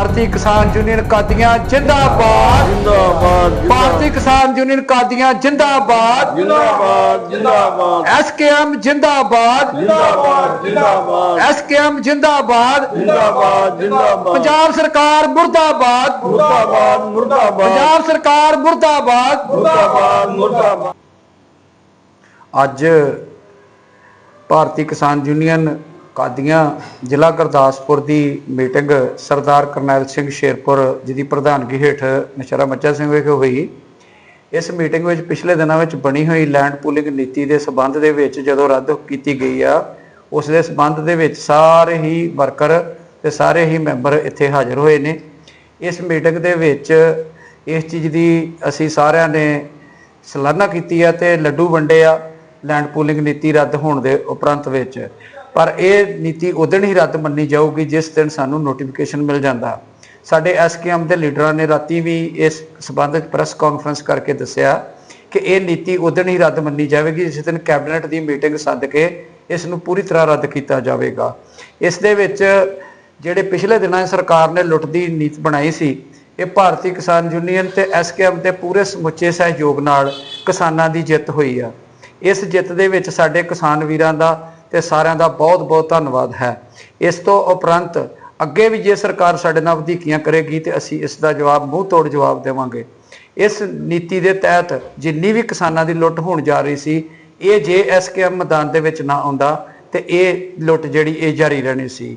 ਭਾਰਤੀ ਕਿਸਾਨ ਯੂਨੀਅਨ ਕਾਦੀਆਂ ਜਿੰਦਾਬਾਦ। ਜਿੰਦਾਬਾਦ ਭਾਰਤੀ ਕਿਸਾਨ ਯੂਨੀਅਨ ਕਾਦੀਆਂ ਜਿੰਦਾਬਾਦ। ਜਿੰਦਾਬਾਦ ਜਿੰਦਾਬਾਦ। ਐਸਕੇਐਮ ਜਿੰਦਾਬਾਦ। ਜਿੰਦਾਬਾਦ ਜਿੰਦਾਬਾਦ। ਐਸਕੇਐਮ ਜਿੰਦਾਬਾਦ। ਜਿੰਦਾਬਾਦ ਜਿੰਦਾਬਾਦ। ਪੰਜਾਬ ਸਰਕਾਰ ਮੁਰਦਾਬਾਦ। ਮੁਰਦਾਬਾਦ ਮੁਰਦਾਬਾਦ। ਪੰਜਾਬ ਸਰਕਾਰ ਮੁਰਦਾਬਾਦ। ਮੁਰਦਾਬਾਦ ਮੁਰਦਾਬਾਦ। ਅੱਜ ਭਾਰਤੀ ਕਿਸਾਨ ਯੂਨੀਅਨ ਕਾਦੀਆਂ ਜ਼ਿਲ੍ਹਾ ਗੁਰਦਾਸਪੁਰ ਦੀ ਮੀਟਿੰਗ ਸਰਦਾਰ ਕਰਨੈਲ ਸਿੰਘ ਸ਼ੇਰਪੁਰ ਜੀ ਦੀ ਪ੍ਰਧਾਨਗੀ ਹੇਠ ਨਸ਼ਰਾ ਮੱਚਾ ਸਿੰਘ ਵਿਖੇ ਹੋਈ। ਇਸ ਮੀਟਿੰਗ ਵਿੱਚ ਪਿਛਲੇ ਦਿਨਾਂ ਵਿੱਚ ਬਣੀ ਹੋਈ ਲੈਂਡ ਪੂਲਿੰਗ ਨੀਤੀ ਦੇ ਸਬੰਧ ਦੇ ਵਿੱਚ ਜਦੋਂ ਰੱਦ ਕੀਤੀ ਗਈ ਆ, ਉਸ ਦੇ ਸਬੰਧ ਦੇ ਵਿੱਚ ਸਾਰੇ ਹੀ ਵਰਕਰ ਤੇ ਸਾਰੇ ਹੀ ਮੈਂਬਰ ਇੱਥੇ ਹਾਜ਼ਰ ਹੋਏ ਨੇ। ਇਸ ਮੀਟਿੰਗ ਦੇ ਵਿੱਚ ਇਸ ਚੀਜ਼ ਦੀ ਅਸੀਂ ਸਾਰਿਆਂ ਨੇ ਸਲਾਹਨਾ ਕੀਤੀ ਆ ਤੇ ਲੱਡੂ ਵੰਡੇ ਆ, ਲੈਂਡ ਪੂਲਿੰਗ ਨੀਤੀ ਰੱਦ ਹੋਣ ਦੇ ਉਪਰੰਤ ਵਿੱਚ। ਪਰ ਇਹ ਨੀਤੀ ਉਦੋਂ ਹੀ ਰੱਦ ਮੰਨੀ ਜਾਊਗੀ, ਜਿਸ ਦਿਨ ਸਾਨੂੰ ਨੋਟੀਫਿਕੇਸ਼ਨ ਮਿਲ ਜਾਂਦਾ। ਸਾਡੇ ਐਸਕੇਐਮ ਦੇ ਲੀਡਰਾਂ ਨੇ ਰਾਤੀ ਵੀ ਇਸ ਸਬੰਧ ਪ੍ਰੈਸ ਕਾਨਫਰੰਸ ਕਰਕੇ ਦੱਸਿਆ ਕਿ ਇਹ ਨੀਤੀ ਉਦੋਂ ਹੀ ਰੱਦ ਮੰਨੀ ਜਾਵੇਗੀ, ਜਿਸ ਦਿਨ ਕੈਬਨਿਟ ਦੀ ਮੀਟਿੰਗ ਸੱਦ ਕੇ ਇਸ ਨੂੰ ਪੂਰੀ ਤਰ੍ਹਾਂ ਰੱਦ ਕੀਤਾ ਜਾਵੇਗਾ। ਇਸ ਦੇ ਵਿੱਚ ਜਿਹੜੇ ਪਿਛਲੇ ਦਿਨਾਂ ਸਰਕਾਰ ਨੇ ਲੁੱਟ ਦੀ ਨੀਤ ਬਣਾਈ ਸੀ, ਇਹ ਭਾਰਤੀ ਕਿਸਾਨ ਯੂਨੀਅਨ ਤੇ ਐਸਕੇਐਮ ਦੇ ਪੂਰੇ ਸਮੁੱਚੇ ਸਹਿਯੋਗ ਨਾਲ ਕਿਸਾਨਾਂ ਦੀ ਜਿੱਤ ਹੋਈ ਆ। ਇਸ ਜਿੱਤ ਦੇ ਵਿੱਚ ਸਾਡੇ ਕਿਸਾਨ ਵੀਰਾਂ ਦਾ ਤੇ ਸਾਰਿਆਂ ਦਾ ਬਹੁਤ-ਬਹੁਤ ਧੰਨਵਾਦ ਹੈ। ਇਸ ਤੋਂ ਉਪਰੰਤ ਅੱਗੇ ਵੀ ਜੇ ਸਰਕਾਰ ਸਾਡੇ ਨਾਲ ਵਧੀਕੀਆਂ ਕਰੇਗੀ ਤੇ ਅਸੀਂ ਇਸ ਦਾ ਜਵਾਬ ਮੂੰਹ ਤੋੜ ਜਵਾਬ ਦੇਵਾਂਗੇ। ਇਸ ਨੀਤੀ ਦੇ ਤਹਿਤ ਜਿੰਨੀ ਵੀ ਕਿਸਾਨਾਂ ਦੀ ਲੁੱਟ ਹੋਣ ਜਾ ਰਹੀ ਸੀ, ਇਹ ਜੇ ਐਸਕੇਐਮ ਮੈਦਾਨ ਦੇ ਵਿੱਚ ਨਾ ਆਉਂਦਾ ਤੇ ਇਹ ਲੁੱਟ ਜਿਹੜੀ ਇਹ ਜਾਰੀ ਰਹਿਣੀ ਸੀ।